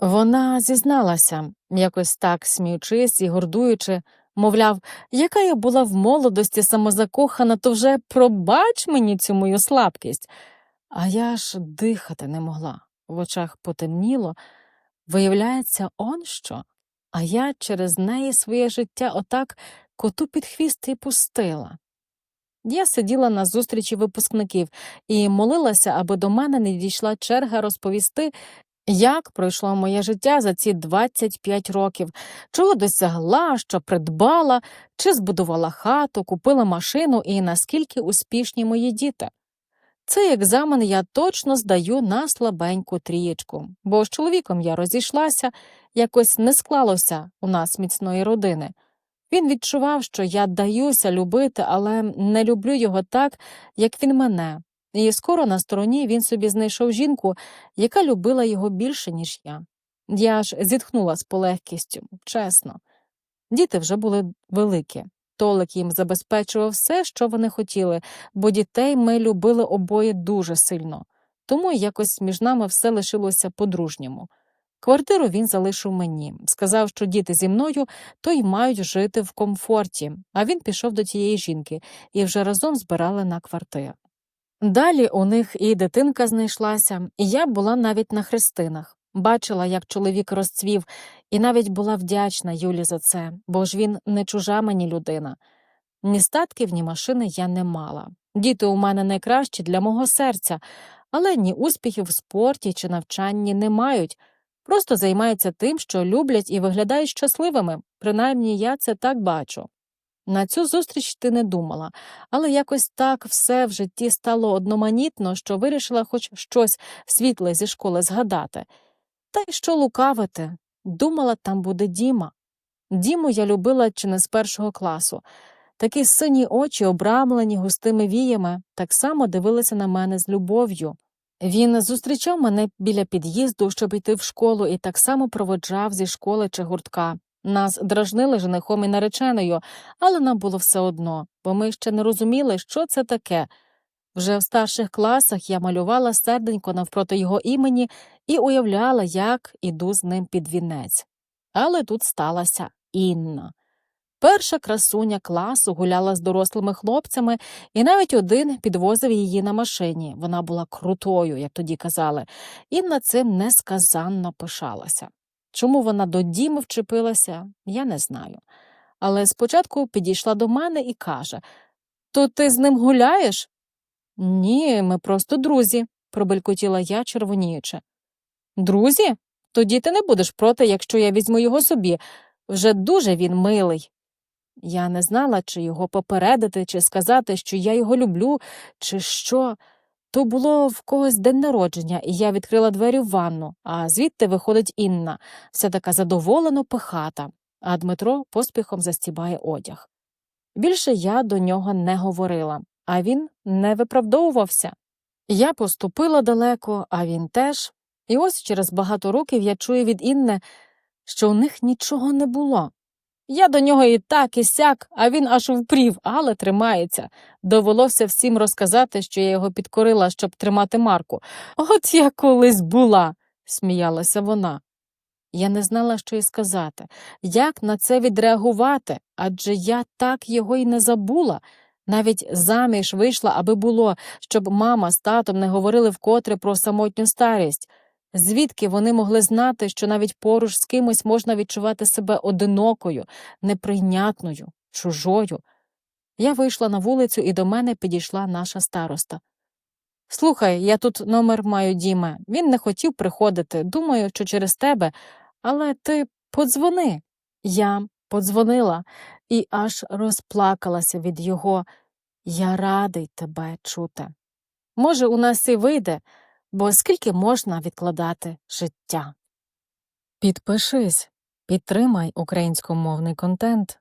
Вона зізналася, якось так сміючись і гордуючи, мовляв, яка я була в молодості самозакохана, то вже пробач мені цю мою слабкість. А я ж дихати не могла. В очах потемніло. Виявляється, он що. А я через неї своє життя отак коту під хвіст і пустила. Я сиділа на зустрічі випускників і молилася, аби до мене не дійшла черга розповісти, як пройшло моє життя за ці 25 років, чого досягла, що придбала, чи збудувала хату, купила машину і наскільки успішні мої діти. Цей екзамен я точно здаю на слабеньку трієчку, бо з чоловіком я розійшлася, якось не склалося у нас міцної родини. Він відчував, що я даюся любити, але не люблю його так, як він мене, і скоро на стороні він собі знайшов жінку, яка любила його більше, ніж я. Я ж зітхнула з полегкістю, чесно. Діти вже були великі. Толик їм забезпечував все, що вони хотіли, бо дітей ми любили обоє дуже сильно, тому якось між нами все лишилося по-дружньому. Квартиру він залишив мені, сказав, що діти зі мною то й мають жити в комфорті, а він пішов до тієї жінки і вже разом збирали на квартиру. Далі у них і дитинка знайшлася, і я була навіть на хрестинах. Бачила, як чоловік розцвів, і навіть була вдячна Юлі за це, бо ж він не чужа мені людина. Ні статків, ні машини я не мала. Діти у мене найкращі для мого серця, але ні успіхів в спорті чи навчанні не мають, просто займаються тим, що люблять і виглядають щасливими, принаймні я це так бачу. На цю зустріч ти не думала, але якось так все в житті стало одноманітно, що вирішила хоч щось світле зі школи згадати. Та й що лукавити? Думала, там буде Діма. Діму я любила чи не з першого класу. Такі сині очі, обрамлені густими віями, так само дивилися на мене з любов'ю. Він зустрічав мене біля під'їзду, щоб йти в школу, і так само проводжав зі школи чи гуртка. Нас дражнили женихом і нареченою, але нам було все одно, бо ми ще не розуміли, що це таке. Вже в старших класах я малювала серденько навпроти його імені і уявляла, як іду з ним під вінець. Але тут сталася Інна. Перша красуня класу гуляла з дорослими хлопцями, і навіть один підвозив її на машині. Вона була крутою, як тоді казали, Інна цим несказанно пишалася. Чому вона до Діми вчепилася, я не знаю. Але спочатку підійшла до мене і каже То ти з ним гуляєш? Ні, ми просто друзі, пробелькотіла я, червоніючи. Друзі? Тоді ти не будеш проти, якщо я візьму його собі. Вже дуже він милий. Я не знала, чи його попередити, чи сказати, що я його люблю, чи що. То було в когось день народження, і я відкрила двері в ванну, а звідти виходить Інна, вся така задоволено пихата, а Дмитро поспіхом застібає одяг. Більше я до нього не говорила, а він не виправдовувався. Я поступила далеко, а він теж. І ось через багато років я чую від Інни, що у них нічого не було. Я до нього і так, і сяк, а він аж впрів, але тримається. Довелося всім розказати, що я його підкорила, щоб тримати Марку. От я колись була, сміялася вона. Я не знала, що й сказати, як на це відреагувати, адже я так його й не забула. Навіть заміж вийшла, аби було, щоб мама з татом не говорили вкотре про самотню старість. Звідки вони могли знати, що навіть поруч з кимось можна відчувати себе одинокою, неприйнятною, чужою? Я вийшла на вулицю, і до мене підійшла наша староста. Слухай, я тут номер маю Діме. Він не хотів приходити. Думаю, що через тебе, але ти подзвони. Я подзвонила і аж розплакалася від його. Я радий тебе чути. Може, у нас і вийде бо скільки можна відкладати життя. Підпишись, підтримай українськомовний контент.